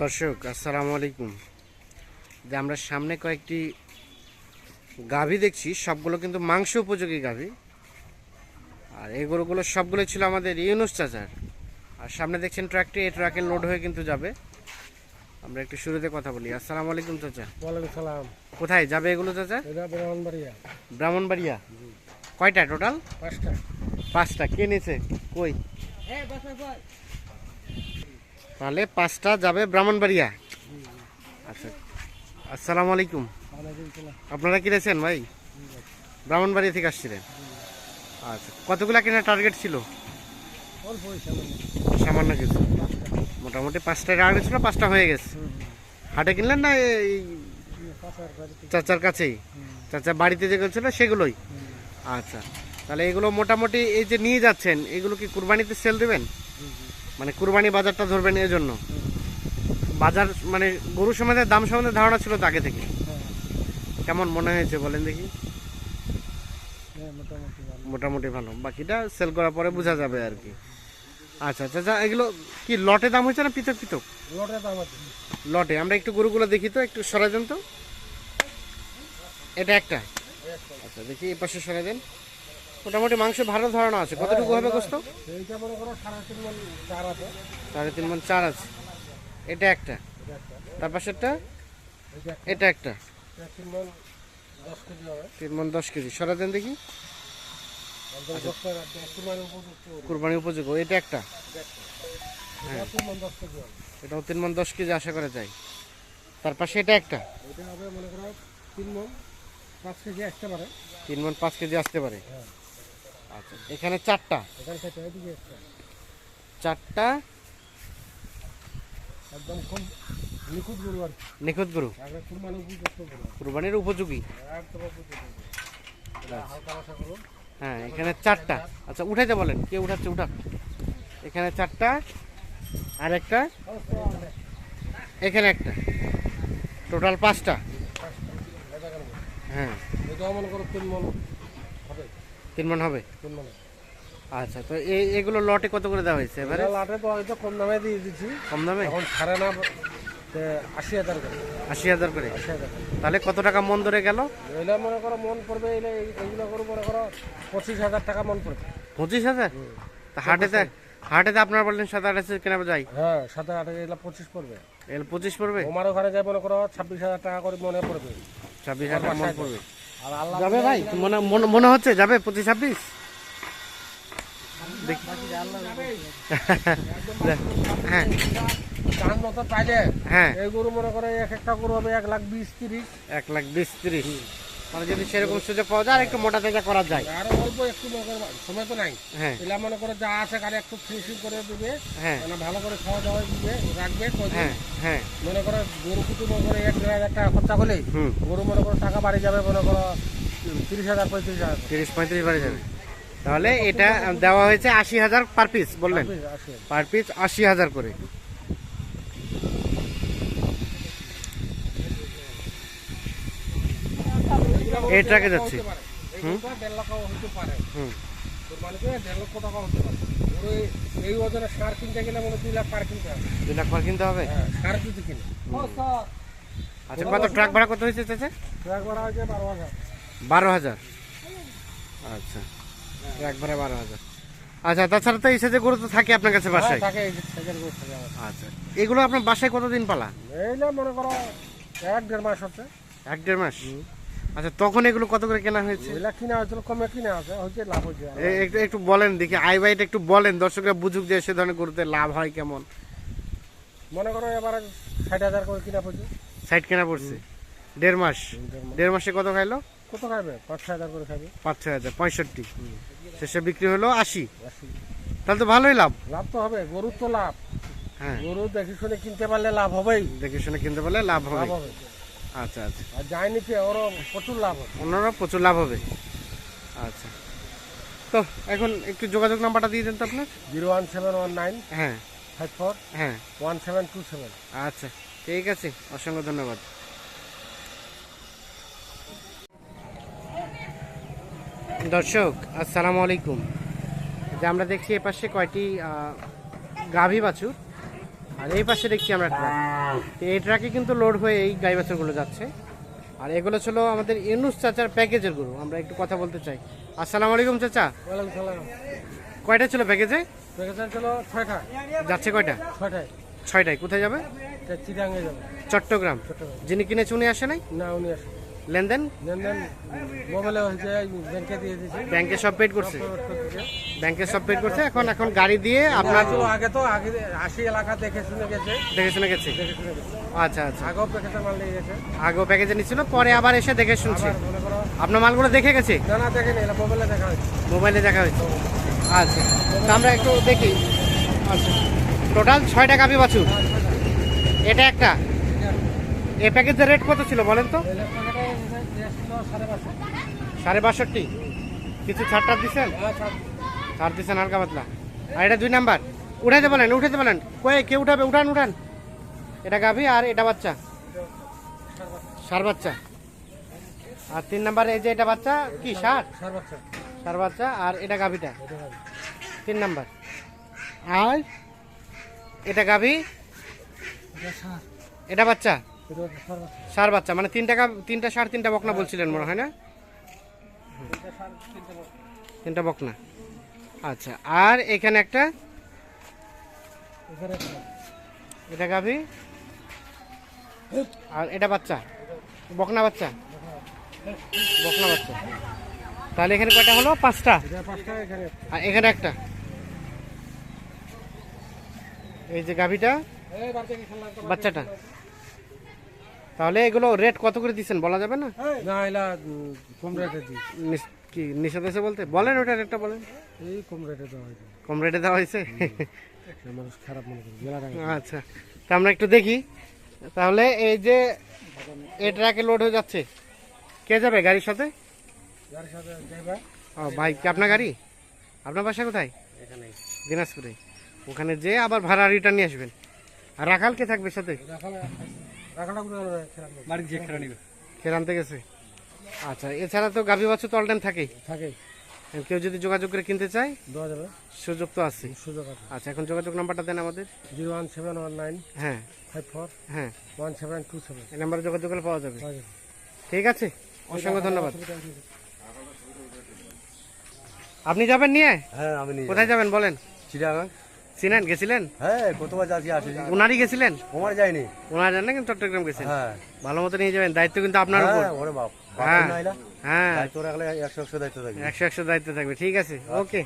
দর্শক আসসালামু আলাইকুম। যে আমরা সামনে কয়েকটি গাভী দেখছি সবগুলো কিন্তু মাংস উপযোগী গাভী। আর এই গরুগুলো সবগুলো ছিল আমাদের ইউনুস চাচার। আর সামনে দেখছেন ট্রাকটি এই ট্রাকে লোড হয়ে কিন্তু যাবে। আমরা একটু শুরুতে কথা বলি। আসসালামু আলাইকুম চাচা। ওয়ালাইকুম সালাম। কোথায়? যাবে এগুলো চাচা? এটা ব্রাহ্মণবাড়িয়া। ব্রাহ্মণবাড়িয়া? কয়টা টোটাল? পাঁচটা। পাঁচটা। কে নিয়েছে? কই? তাহলে পাঁচটা যাবে ব্রাহ্মণবাড়িয়া। আচ্ছা আসসালামু আলাইকুম আপনারা কিনেছেন ভাই? ব্রাহ্মণবাড়িয়া থেকে আসছিলেন? আচ্ছা কতগুলো কেনার টার্গেট ছিল। সামান্য কিছু। মোটামুটি পাঁচটা টার্গেট ছিল, পাঁচটা হয়ে গেছে। হাটে কিনলেন না এই। চাচার কাছেই? চাচা বাড়িতে যেগুলো ছিল সেগুলোই। আচ্ছা তাহলে এগুলো মোটামুটি এই যে নিয়ে যাচ্ছেন, এগুলো কি কুরবানিতে সেল দেবেন? মানে কুরবানি বাজারটা ধরবেন এই জন্য বাজার মানে গরু সম্বন্ধে দাম সম্বন্ধে ধারণা ছিল তো আগে থেকে। কেমন মনে হয়েছে বলেন দেখি। হ্যাঁ, মোটামুটি ভালো। বাকিটা সেল করার পরে বোঝা যাবে আর কি। আচ্ছা আচ্ছা আচ্ছা এগুলো কি লটে দাম হয়েছে না পৃথক পৃথক? লটের দাম আছে। লটে আমরা একটু গরুগুলো দেখি তো একটু সরাই দেন তো। এটা একটা। আচ্ছা দেখি এই পাশে সরাই দেন। মোটামুটি মাংস ভালো ধারণা আছে। কতটুকু হবে গোস্ত? মনে সাড়ে তিন। মন চার আছে। এটা একটা। তার পাশেরটা? একটা। এটা একটা। তিন মন দশ কেজি সরাই দেন দেখি। মানে ওর। কুরবানি উপযোগ। এটা একটা। কেজি এটাও তিন মন দশ কেজি আশা করা যায়। তার পাশে এটা একটা। এটা হবে মনে করো তিন মণ পাঁচ কেজি আসতে পারে। তিন মন পাঁচ কেজি আসতে পারে। হ্যাঁ। আচ্ছা এখানে চারটা। চারটা একদম খুব নিখুঁত গরু আর। নিখুঁত গরু? কুরবানির উপযোগী? করুন হ্যাঁ এখানে চারটা। আচ্ছা উঠাইতে বলেন কে উঠাচ্ছে উঠাক এখানে চারটা আর একটা। এখানে একটা। টোটাল পাঁচটা। হ্যাঁ। তিন মন হবে? তিন মন আচ্ছা তো এই এগুলো লটে কত করে দেওয়া হয়েছে এবারে? লাটে তো হয়তো কম দামে দিয়ে দিচ্ছি। কম দামে? এখন ছাড়ে না আশি হাজার করে। আশি হাজার করে? আশি হাজার তাহলে কত টাকা মন ধরে গেল? এগুলো মনে করো মন পড়বে এগুলো এইগুলো করো মনে করো পঁচিশ হাজার টাকা মন পড়বে। পঁচিশ হাজার? তা হাটেতে হাটেতে আপনারা বললেন সাত আট হাজার কেনা যায়। হ্যাঁ সাথে আট এগুলো পঁচিশ পড়বে। এল পঁচিশ পড়বে? তোমার ওখানে যায় মনে করো ছাব্বিশ হাজার টাকা করে মনে পড়বে। ছাব্বিশ হাজার মন পড়বে। যাবে ভাই? মনে মনে- মনে হচ্ছে যাবে পঁচিশ ছাব্বিশ? হ্যাঁ। চাঁদ মতো পাইলে হ্যাঁ। এই গরু মনে করে এক একটা গরু হবে এক লাখ বিশ তিরিশ। এক লাখ বিশ তিরিশ। মানে যদি সেরকম সুযোগ পাওয়া যায় আর একটু মোটা তাজা করা যায়। আরও অল্প একটু সময় তো নাই। হ্যাঁ। এলা মনে করে যা আছে কারে একটু ফিনিশিং করে দিবে। হ্যাঁ। মানে ভালো করে খাওয়া দাওয়া দিবে রাখবে হ্যাঁ হ্যাঁ। মনে করো গরু কুটু মনে করে এক দেড় হাজার টাকা খরচা করলে গরু মনে করো টাকা বাড়ি যাবে মনে করো তিরিশ হাজার পঁয়ত্রিশ হাজার। তিরিশ পঁয়ত্রিশ বাড়ে যাবে। তাহলে এটা দেওয়া হয়েছে আশি হাজার পার পিস বললেন? পার পিস আশি হাজার করে। এই ট্রাকে যাচ্ছে পারে দেড় লাখ হতে পারে। হুম। কোরবানিতে দেড় লক্ষ টাকা হতে পারে। এই- এই ওজনে সার কিনতে গেলে মনে দুই লাখ পার কিনতে হবে। দুই লাখ পার কিনতে হবে? হ্যাঁ সার যদি কিনে। আচ্ছা কত? ট্রাক ভাড়া কত হয়েছে চাচা? ট্রাক ভাড়া হয়েছে বারো হাজার। বারো হাজার? আচ্ছা ট্রাক ভাড়া বারো হাজার। আচ্ছা তাছাড়া তো এই সাথে গরু তো থাকে আপনার কাছে বাসায়? হ্যাঁ, থাকে এই সেকেন্ড গরু থাকে আমার। আচ্ছা এগুলো আপনার বাসায় কতদিন পালা? এইলে মনে করো এক দেড় মাস হচ্ছে। এক দেড় মাস? আচ্ছা তখন এগুলো কত করে কেনা হয়েছে? এগুলা কিনা হয়েছিল কমে কিনা আছে হচ্ছে লাভ হয়েছে একটু একটু বলেন দেখি আই বাইটা একটু বলেন দর্শকরা বুঝুক যে সে ধরনের গরুতে লাভ হয় কেমন। মনে করো এবার ষাট হাজার করে কিনা পড়ছে। সাইড কেনা পড়ছে? দেড় মাস? দেড় মাসে। কত খাইলো? কত খাবে পাঁচ ছয় হাজার করে খাবে পাঁচ ছয় হাজার পঁয়ষট্টি। শেষে বিক্রি হলো আশি। আশি। তাহলে তো ভালোই লাভ। লাভ তো হবে গরুর তো লাভ। হ্যাঁ। গরু দেখে শুনে কিনতে পারলে লাভ হবেই। দেখে শুনে কিনতে পারলে লাভ হবে। আচ্ছা আচ্ছা। আর যাই নিচে ওরও প্রচুর লাভ হবে। অন্যরা প্রচুর লাভ হবে। আচ্ছা। তো এখন একটু যোগাযোগ নাম্বারটা দিয়ে দেন তো আপনার। Zero one seven one nine হ্যাঁ। ফাইভ ফোর হ্যাঁ। One seven two seven. আচ্ছা ঠিক আছে। অসংখ্য ধন্যবাদ। দর্শক আসসালামু আলাইকুম। যে আমরা দেখছি এপাশে কয়টি গাভী বাছুর। আর এই পাশে দেখছি আমরা ট্রাক এই ট্রাকে কিন্তু লোড হয়ে এই গাই বাছুরগুলো যাচ্ছে। আর এগুলো ছিল আমাদের ইউনুস চাচার প্যাকেজের গরু আমরা একটু কথা বলতে চাই। আসসালামু আলাইকুম চাচা। কয়টা ছিল প্যাকেজে যাচ্ছে কয়টা? ছয়টায়। কোথায় যাবে? চট্টগ্রাম। যিনি কিনেছে উনি আসে নাই? না উনি আসে লেনদেন? লেনদেন মোবাইলে হয়েছে ব্যাংকে দিয়ে দিয়েছি। ব্যাংকে সব পেড করছে। ব্যাংকে সব পেড করছে? এখন এখন গাড়ি দিয়ে আপনার আগে তো আগে আশি এলাকা দেখে শুনে গেছে। দেখে শুনে গেছে? আচ্ছা আচ্ছা। আগেও প্যাকেজের মাল নিয়ে গেছে। আগেও প্যাকেজে নিচ্ছিল পরে আবার এসে দেখে শুনছে। আপনার মালগুলো দেখে গেছে? না না দেখেনি মোবাইলে দেখা হয়েছে। মোবাইলে দেখা হয়েছে। আচ্ছা। আমরা একটু দেখি। আচ্ছা। টোটাল ছয়টা কাপি বাছুর এটা একটা? এ প্যাকেজের রেট কত ছিল বলেন তো? সাড়ে বাষট্টি। কিছু ছাড় টাড় দিচ্ছেন হ্যাঁ, ছাড়। দিচ্ছেন হালকা পাতলা। আর এটা দুই নাম্বার। উঠাইতে বলেন উঠাইতে বলেন। কয়ে কে উঠাবে? উঠান উঠান। এটা গাভি আর এটা বাচ্চা। সার বাচ্চা। আর তিন নাম্বার এই যে এটা বাচ্চা কি সার? সার বাচ্চা। আর এটা গাভিটা। তিন নাম্বার। আর এটা গাভি? এটা বাচ্চা। সার বাচ্চা মানে তিনটা গাভ- তিনটা সার, তিনটা বকনা বলছিলেন মনে হয় না? তিনটে বকনা। আচ্ছা আর এখানে একটা? এটা গাভি? আর এটা বাচ্চা? বকনা বাচ্চা? বকনা বাচ্চা। তাহলে এখানে কয়টা হলো? পাঁচটা। আর এখানে একটা? এই যে গাভিটা? বাচ্চাটা? তাহলে এগুলো রেট কত করে দিচ্ছেন বলা যাবে না? না এলা কম রেটে দিই। কি নিষেধ আছে বলতে? বলেন ওটা রেটটা বলেন। এই কম রেটে দেওয়া হয়েছে। কম রেটে দেওয়া হয়েছে? মানুষ খারাপ মনে করি আচ্ছা তা আমরা একটু দেখি। তাহলে এই যে এই ট্রাকে লোড হয়ে যাচ্ছে কে যাবে গাড়ির সাথে? ও ভাই কি আপনার গাড়ি? আপনার বাসা কোথায়? এখানে দিনাজপুরে। ওখানে যে আবার ভাড়া রিটার্ন নিয়ে আসবেন। আর রাখাল কে থাকবে সাথে? রাখালে গেছে। আচ্ছা এছাড়া তো গাভী বাছুর তো অল টাইম থাকেই। থাকে কেউ যদি যোগাযোগ করে কিনতে চায় দেওয়া যাবে। সুযোগ তো আছে। সুযোগ আছে। আচ্ছা এখন যোগাযোগ নাম্বারটা দেন আমাদের। Zero one seven one nine হ্যাঁ। ফাইভ ফোর হ্যাঁ। One seven two seven. এই নাম্বারে যোগাযোগ করলে পাওয়া যাবে। ঠিক আছে? অসংখ্য ধন্যবাদ। আপনি যাবেন নিয়ে? হ্যাঁ আমি কোথায় যাবেন বলেন? চিটাগাং চিনেন? গেছিলেন? হ্যাঁ কতবার যাচ্ছি আসি। ওনারই গেছিলেন? ওনার যায়নি। ওনার না কিন্তু চট্টগ্রাম গেছেন? হ্যাঁ। ভালো মতো নিয়ে যাবেন দায়িত্ব কিন্তু আপনার উপর। হ্যাঁ ওরে বাপ। হ্যাঁ হ্যাঁ। একশো একশো দায়িত্ব থাকবে। একশো একশো দায়িত্ব থাকবে ঠিক আছে ওকে।